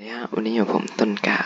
สวัสดีครับวันนี้อยู่ผมต้นกา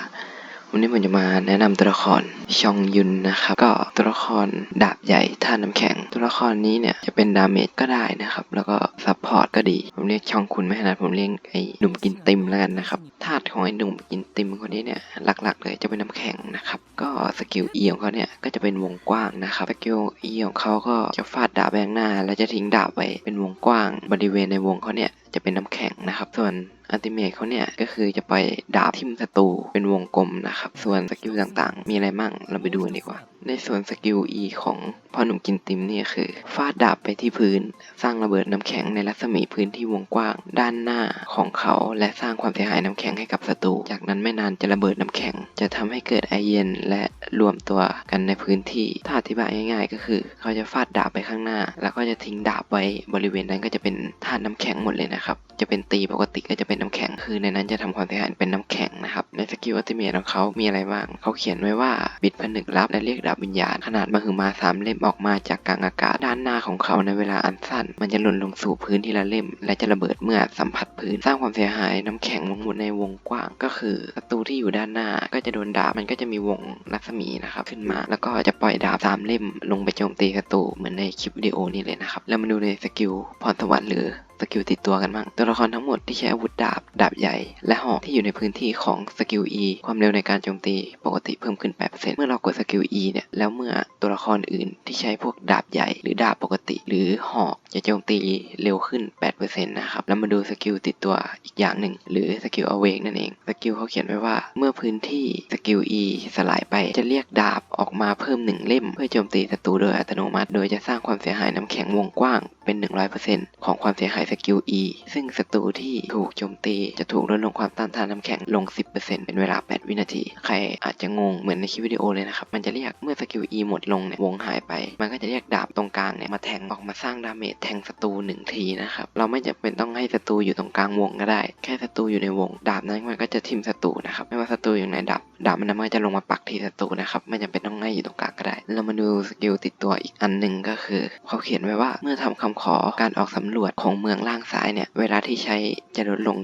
วันนี้ผมจะมาแนะนำตัวละครชองยุนนะครับ ก็ตัวละครดาบใหญ่ท่าน้ำแข็ง ตัวละครนี้เนี่ยจะเป็นดาเมจก็ได้นะครับ แล้วก็ซัพพอร์ตก็ดี ผมเรียกชองคุณไม่ถนัดผมเรียกไอ้หนุ่มกินติมแล้วกันนะครับ ธาตุของไอ้หนุ่มกินติมคนนี้เนี่ยหลักๆเลยจะเป็นน้ำแข็งนะครับ ก็สกิล E ของเขาเนี่ยก็จะเป็นวงกว้างนะครับสกิล E ของเขาก็จะฟาดดาบแบงหน้า แล้วจะทิ้งดาบไว้เป็นวงกว้าง บริเวณในวงเขาเนี่ยจะเป็นน้ำแข็งนะครับ ส่วนอัลติเมทเขาเนี่ยก็คือจะปล่อยดาบทิ่มศัตรูเป็นวงกลมนะครับ ส่วนสกิลต่างๆ มีอะไรมั่งเราไปดูกันดีกว่า ในส่วนสกิล E ของพ่อหนุ่มกินติมเนี่ยคือฟาดดาบไปที่พื้น สร้างระเบิดน้ำแข็งในรัศมีพื้นที่วงกว้าง ด้านหน้าของเขา และสร้างความเสียหายน้ำแข็งให้กับศัตรูจากนั้นไม่นานจะระเบิดน้ำแข็ง จะทำให้เกิดไอเย็นและรวมตัวกันในพื้นที่ ถ้าอธิบายง่ายๆ ก็คือ เขาจะฟาดดาบไปข้างหน้า แล้วก็จะทิ้งดาบไว้บริเวณนั้นก็จะเป็นธาตุน้ำแข็งหมดเลยนะครับจะเป็นตีปกติก็จะเป็นน้ำแข็งคือในนั้นจะทำความเสียหายเป็นน้ำแข็งนะครับในสกิลอัติเมทของเขามีอะไรบ้างเขาเขียนไว้ว่าบิดผนึกลับและเรียกดาบวิญญาณขนาดมหึมาสามเล่มออกมาจากกลางอากาศด้านหน้าของเขาในเวลาอันสั้น มันจะหล่นลงสู่พื้นทีละเล่ม และจะระเบิดเมื่อสัมผัสพื้นสร้างความเสียหายน้ำแข็งลงหมดในวงกว้าง ก็คือศัตรูที่อยู่ด้านหน้าก็จะโดนดาบมันก็จะมีวงรัศมีนะครับขึ้นมา แล้วก็จะปล่อยดาบสามเล่มลงไปโจมตีศัตรูเหมือนในคลิปวิดีโอนี้เลยนะครับแล้วมาดูในสกิลพรสวรรค์หรือ กิลติดตัวกันบ้างตัวละครทั้งหมดที่ใช้อาวุธดาบ ดาบใหญ่ และหอกที่อยู่ในพื้นที่ของสกิล E ความเร็วในการโจมตีปกติเพิ่มขึ้น 8%เมื่อเรากดสกิล E เนี่ยแล้วเมื่อตัวละครอื่นที่ใช้พวกดาบใหญ่ หรือดาบปกติ หรือหอกจะโจมตีเร็วขึ้น 8%นะครับแล้วมาดูสกิลติดตัวอีกอย่างหนึ่ง หรือสกิล awake นั่นเองสกิลเขาเขียนไว้ว่าเมื่อพื้นที่สกิล E สลายไปจะเรียกดาบออกมาเพิ่มหนึ่งเล่ม เพื่อโจมตีศัตรูโดยอัตโนมัติ โดยจะสร้างความเสียหายน้ำแข็งวงกว้างเป็น 100%ของความเสียหายสกิล E ซึ่งศัตรูที่ถูกโจมตีจะถูกลดลงความต้านทานน้ำแข็งลง 10%เป็นเวลา 8 วินาที ใครอาจจะงงเหมือนในคลิปวิดีโอเลยนะครับ มันจะเรียกเมื่อสกิล E หมดลงเนี่ยวงหายไป มันก็จะเรียกดาบตรงกลางเนี่ยมาแทงออกมาสร้างดาเมจแทงศัตรูหนึ่งทีนะครับ เราไม่จำเป็นต้องให้ศัตรูอยู่ตรงกลางวงก็ได้ แค่ศัตรูอยู่ในวง ดาบนั้นมันก็จะทิมศัตรูนะครับ ไม่ว่าศัตรูอยู่ในดาบดาบมันนั้นมันก็จะลงมาปักที่ศัตรูนะครับ ไม่จำเป็นต้องให้อยู่ตรงกลางก็ได้ เรามาดูสกิลติดตัวอีกอันหนึ่งก็คือเขาเขียนไว้ว่าเมื่อทำคำขอการออกสำรวจของเมืองล่างซ้ายเนี่ย เวลาที่ใช้จะลดลง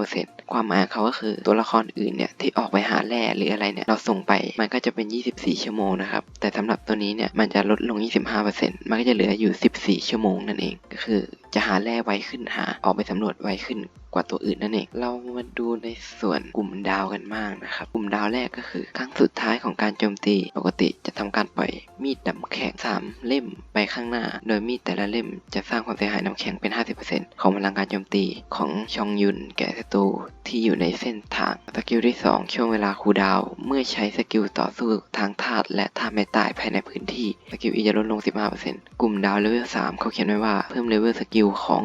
25%ความหมายเขาก็คือตัวละครอื่นเนี่ยที่ออกไปหาแร่หรืออะไรเนี่ยเราส่งไปมันก็จะเป็น 24 ชั่วโมงนะครับ แต่สำหรับตัวนี้เนี่ยมันจะลดลง 25%มันก็จะเหลืออยู่ 14 ชั่วโมงนั่นเองก็คือ จะหาแร่ไวขึ้นหา ออกไปสำรวจไวขึ้นกว่าตัวอื่นนั่นเอง เรามาดูในส่วนกลุ่มดาวกันบ้างนะครับ กลุ่มดาวแรกก็คือ ครั้งสุดท้ายของการโจมตี ปกติจะทำการปล่อยมีดน้ำแข็งสามเล่มไปข้างหน้า โดยมีดแต่ละเล่มจะสร้างความเสียหายน้ำแข็งเป็น 50%ของพลังการโจมตีของชองยุนแก่ศัตรู ที่อยู่ในเส้นทาง สกิลที่ 2 ช่วงเวลาคูดาว เมื่อใช้สกิลต่อสู้ทางธาตุและท่าไม่ตายภายในพื้นที่ สกิล E จะลดลง 15%กลุ่มดาวเลเวล 3 เขาเขียนไว้ว่า เพิ่มเลเวลสกิลของ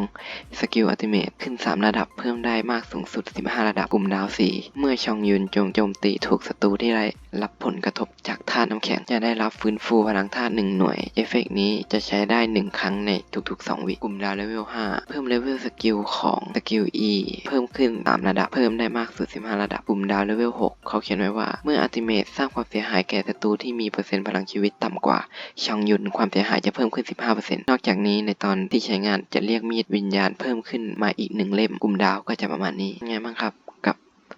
สกิลอัลติเมทขึ้น 3 ระดับ เพิ่มได้มากสูงสุด 15 ระดับ กลุ่มดาว 4 เมื่อชองยุนจงโจมตีถูกศัตรูที่ได้รับผลกระทบจากธาตุน้ำแข็ง จะได้รับฟื้นฟูพลังธาตุ1หน่วย เอฟเฟกต์นี้จะใช้ได้ 1 ครั้งในทุกๆ 2 วิ กลุ่มดาวเลเวล 5 เพิ่มเลเวลสกิลของสกิล E เพิ่มขึ้น 3 ระดับเพิ่มได้มากสุด 15 ระดับกลุ่มดาวเลเวล 6 เขาเขียนไว้ว่า เมื่ออัติเมทสร้างความเสียหายแก่ศัตรูที่มีเปอร์เซ็นต์พลังชีวิตต่ำกว่าชองยุนความเสียหายจะเพิ่มขึ้น 15%นอกจากนี้ในตอนที่ใช้งานจะเรียกมีดวิญญาณเพิ่มขึ้นมาอีกหนึ่งเล่ม กลุ่มดาวก็จะประมาณนี้ไงบ้างครับกับ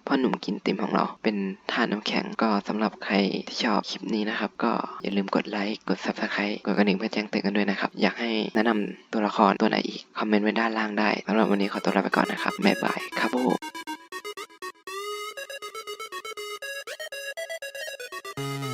พ่อหนุ่มกินติมของเรา เป็นท่าน้ำแข็งก็สำหรับใครที่ชอบคลิปนี้นะครับ ก็อย่าลืมกดไลค์ กด subscribe กดกระดิ่งเพื่อแจ้งเตือนกันด้วยนะครับ อยากให้แนะนำตัวละครตัวไหนอีก คอมเมนต์ไว้ด้านล่างได้สำหรับวันนี้ขอตัวลาไปก่อนนะครับบ๊ายบายครับผม Thank you.